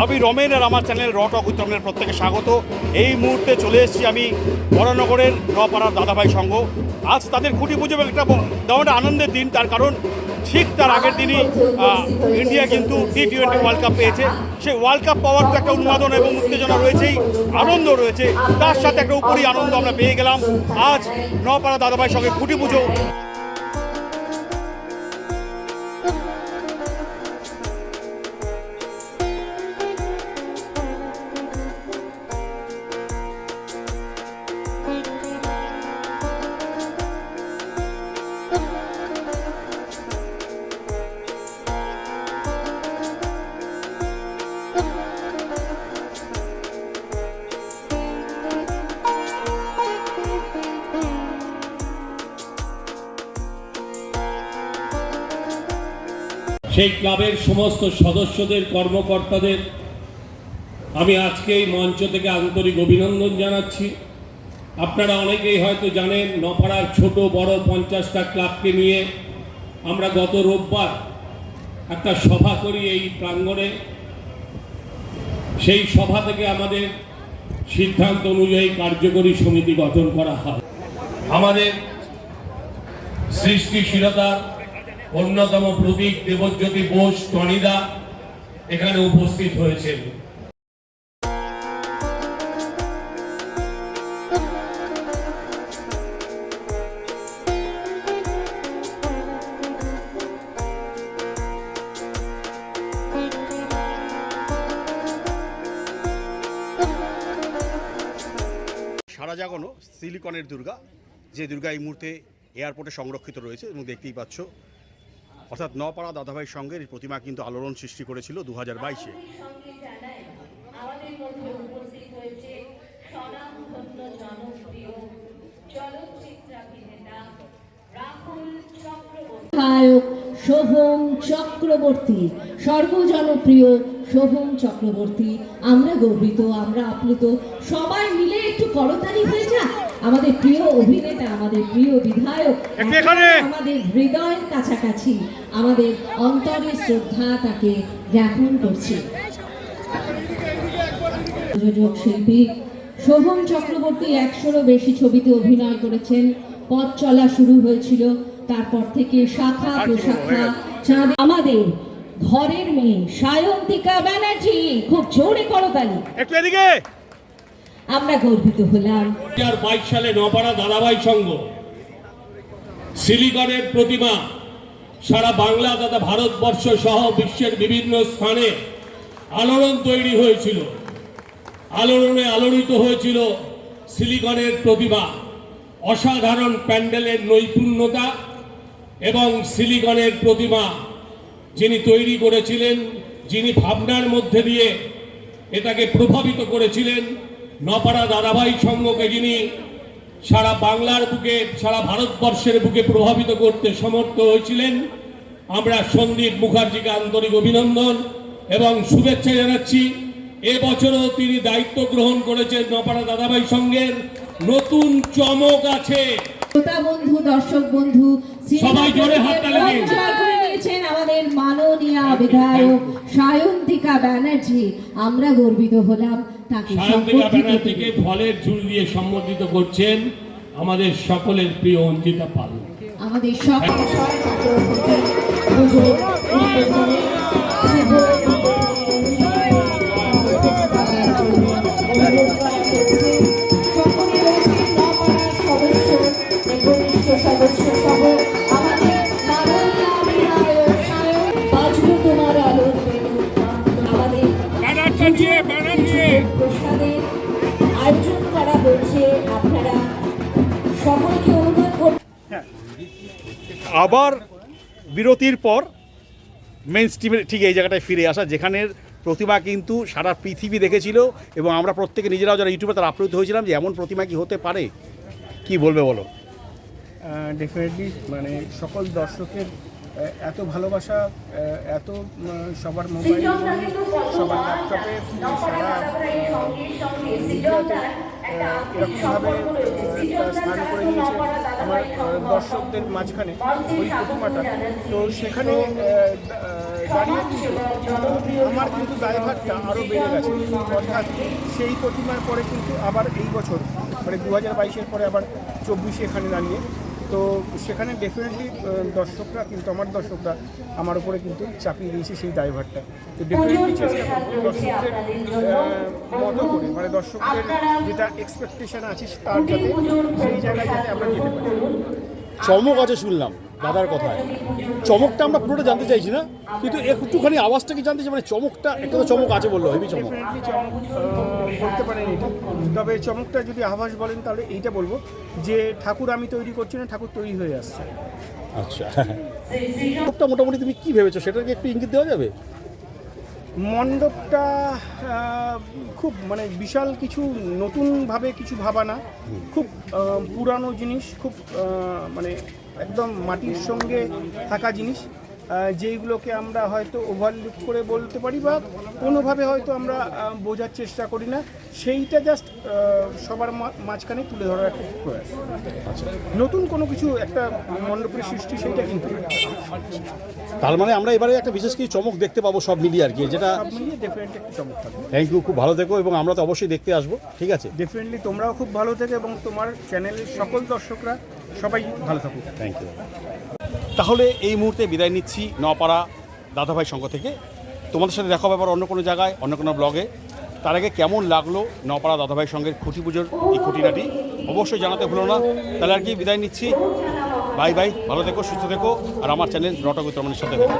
আমি রমেন আর আমার চ্যানেল র টক উত্তরণের প্রত্যেকে স্বাগত। এই মুহূর্তে চলে এসেছি আমি বরানগরের নপাড়ার দাদাভাই সংঘ। আজ তাদের খুঁটি পুজো একটা একটা আনন্দের দিন, তার কারণ ঠিক তার আগের দিনই ইন্ডিয়া কিন্তু টি টোয়েন্টি ওয়ার্ল্ড কাপ পেয়েছে। সেই ওয়ার্ল্ড কাপ পাওয়ার তো একটা উন্মাদন এবং উত্তেজনা রয়েছেই, আনন্দ রয়েছে। তার সাথে একটা উপরই আনন্দ আমরা পেয়ে গেলাম। আজ নপাড়া দাদাভাই সঙ্গে খুঁটি পুজো। সেই ক্লাবের সমস্ত সদস্যদের, কর্মকর্তাদের আমি আজকে এই মঞ্চ থেকে আন্তরিক অভিনন্দন জানাচ্ছি। আপনারা অনেকেই হয়তো জানেন, নপাড়ার ছোট, বড় পঞ্চাশটা ক্লাবকে নিয়ে আমরা গত রোববার একটা সভা করি এই প্রাঙ্গণে। সেই সভা থেকে আমাদের সিদ্ধান্ত অনুযায়ী কার্যকরী সমিতি গঠন করা হয়। আমাদের সৃষ্টিশীলতার অন্যতম প্রতীক দেবজ্যোতি বোস টনিদা এখানে উপস্থিত হয়েছেন। সিলিকনের দুর্গা, যে দুর্গা এই মুহূর্তে এয়ারপোর্টে সংরক্ষিত রয়েছে এবং দেখতেই পাচ্ছ অর্থাৎ নপাড়া দাদাভাই সঙ্গে এই প্রতিমা কিন্তু আলোড়ন সৃষ্টি করেছিল দু হাজার বাইশে চক্রবর্তী, সর্বজনপ্রিয় শোভম চক্রবর্তী আমরা গর্বিত আমরা আপ্লুত সবাই মিলে একটু করতালি হয়ে যাক। আমাদের প্রিয় অভিনেতা আমাদের প্রিয় বিধায়ক আমাদের হৃদয়ের কাছাকাছি আমাদের অন্তরে শ্রদ্ধা তাকে জ্ঞাপন করছি। প্রযোজক শিল্পী শোভন চক্রবর্তী একশোরও বেশি ছবিতে অভিনয় করেছেন। পথ চলা শুরু হয়েছিল তারপর থেকে শাখা বলব, প্রশাখা চাঁদ আমাদের ঘরের মেয়ে সায়ন্তিকা ব্যানার্জি খুব জোরে করতালি একটু এদিকে। আমরা গর্বিত হলাম। দু বাইশ সালে নপাড়া দাদাভাই সংঘ সিলিকনের প্রতিমা সারা বাংলা তথা ভারতবর্ষ সহ বিশ্বের বিভিন্ন স্থানে আলোড়ন তৈরি হয়েছিল। আলোড়নে আলোড়িত হয়েছিল সিলিকনের প্রতিমা। অসাধারণ প্যান্ডেলের নৈপুণ্যতা এবং সিলিকনের প্রতিমা যিনি তৈরি করেছিলেন যিনি ভাবনার মধ্যে দিয়ে এটাকে প্রভাবিত করেছিলেন নপাড়া দাদাভাই সংঘকে যিনি সারা বাংলার বুকে সারা ভারতবর্ষের বুকে প্রভাবিত করতে সমর্থ হয়েছিলেন আমরা সন্দীপ মুখার্জিকে আন্তরিক অভিনন্দন এবং শুভেচ্ছা জানাচ্ছি। এবছরও তিনি দায়িত্ব গ্রহণ করেছেন নপাড়া দাদাভাই সংঘের। নতুন চমক আছে। শ্রোতা বন্ধু দর্শক বন্ধু সবাই জোরে হাততালি দিন। নিয়েছেন আমাদের মাননীয় বিধায়ক সায়ন্তিকা ব্যানার্জি আমরা গর্বিত হলাম তাকে সায়ন্তিকা ব্যানার্জিকে ফলের ঝুল দিয়ে সম্বোধিত করছেন আমাদের সকলের প্রিয় অঞ্জিতা পাল। আমাদের সকল আবার বিরতির পর মেন স্ট্রিমের ঠিক এই জায়গাটায় ফিরে আসা, যেখানের প্রতিমা কিন্তু সারা পৃথিবী দেখেছিল এবং আমরা প্রত্যেকে নিজেরাও যারা ইউটিউবে তারা আপ্লুত হয়েছিলাম যে এমন প্রতিমা কি হতে পারে। কি বলবে বলো? ডেফিনেটলি মানে সকল দর্শকের এত ভালোবাসা এত সবার মোবাইল সবার ল্যাপটপে সারা এরকমভাবে স্থান করে নিয়েছে। আমার দর্শকদের মাঝখানে ওই প্রতিমাটা। তো সেখানে দাঁড়িয়ে কিন্তু আমার কিন্তু দায়ভারটা আরও বেড়ে গেছে। অর্থাৎ সেই প্রতিমার পরে কিন্তু আবার এই বছর মানে দু হাজার বাইশের পরে আবার চব্বিশে এখানে দাঁড়িয়ে তো সেখানে ডেফিনেটলি দর্শকরা কিন্তু আমার দর্শকরা আমার উপরে কিন্তু চাপিয়ে দিয়েছে সেই ড্রাইভারটা তো ডেফিনেটলি চেষ্টা করব। দর্শকদের মতো করে মানে দর্শকদের যেটা এক্সপেকটেশন আছে তার যাতে সেই জায়গায় যাতে আমরা যেতে পারি। চমক আছে শুনলাম। দাদার কথায় চমকটা আমরা পুরোটা জানতে চাইছি না কিন্তু একটুখানি আওয়াজটা কি জানতে চাই মানে চমকটা একটা তো চমক আছে বলল চমক। চমক বলতে পারেন এটা। তবে চমকটা যদি আভাস বলেন তাহলে এইটা বলব যে ঠাকুর আমি তৈরি করছি না ঠাকুর তৈরি হয়ে আসছে। আচ্ছা। চমকটা মোটামুটি তুমি কি ভেবেছো সেটাকে একটু ইঙ্গিত দেওয়া যাবে? মণ্ডপটা খুব মানে বিশাল কিছু নতুনভাবে কিছু ভাবা না খুব পুরানো জিনিস খুব মানে একদম মাটির সঙ্গে থাকা জিনিস। যেইগুলোকে আমরা হয়তো ওভারলুক করে বলতে পারি বা কোনোভাবে হয়তো আমরা বোঝার চেষ্টা করি না সেইটা জাস্ট সবার মাঝখানে তুলে ধরার একটা প্রয়াস। নতুন কোনো কিছু একটা মণ্ডপের সৃষ্টি সেইটা কিন্তু তার মানে আমরা এবারে একটা বিশেষ কিছু চমক দেখতে পাবো সব মিলিয়ে আর কি যেটা সব মিলিয়ে ডেফিনেটলি একটা চমক থাকবে। থ্যাংক ইউ খুব ভালো থেকো এবং আমরা তো অবশ্যই দেখতে আসব ঠিক আছে? ডেফিনেটলি তোমরাও খুব ভালো থেকে এবং তোমার চ্যানেলের সকল দর্শকরা সবাই ভালো থাকুক। থ্যাংক ইউ তাহলে এই মুহূর্তে বিদায় নিচ্ছি নপাড়া দাদাভাই সংঘ থেকে। তোমাদের সাথে দেখা ব্যাপার অন্য কোনো জায়গায়, অন্য কোনো ব্লগে। তার আগে কেমন লাগল নপাড়া দাদাভাই সঙ্গের খুঁটি পুজোর এই খুঁটিনাটি? অবশ্যই জানাতে ভুলো না। তাহলে আর কি, বিদায় নিচ্ছি। বাই বাই, ভালো থেকো, সুস্থ থেকো। আর আমার চ্যানেল নটক উত্তরমানের সাথে থেকো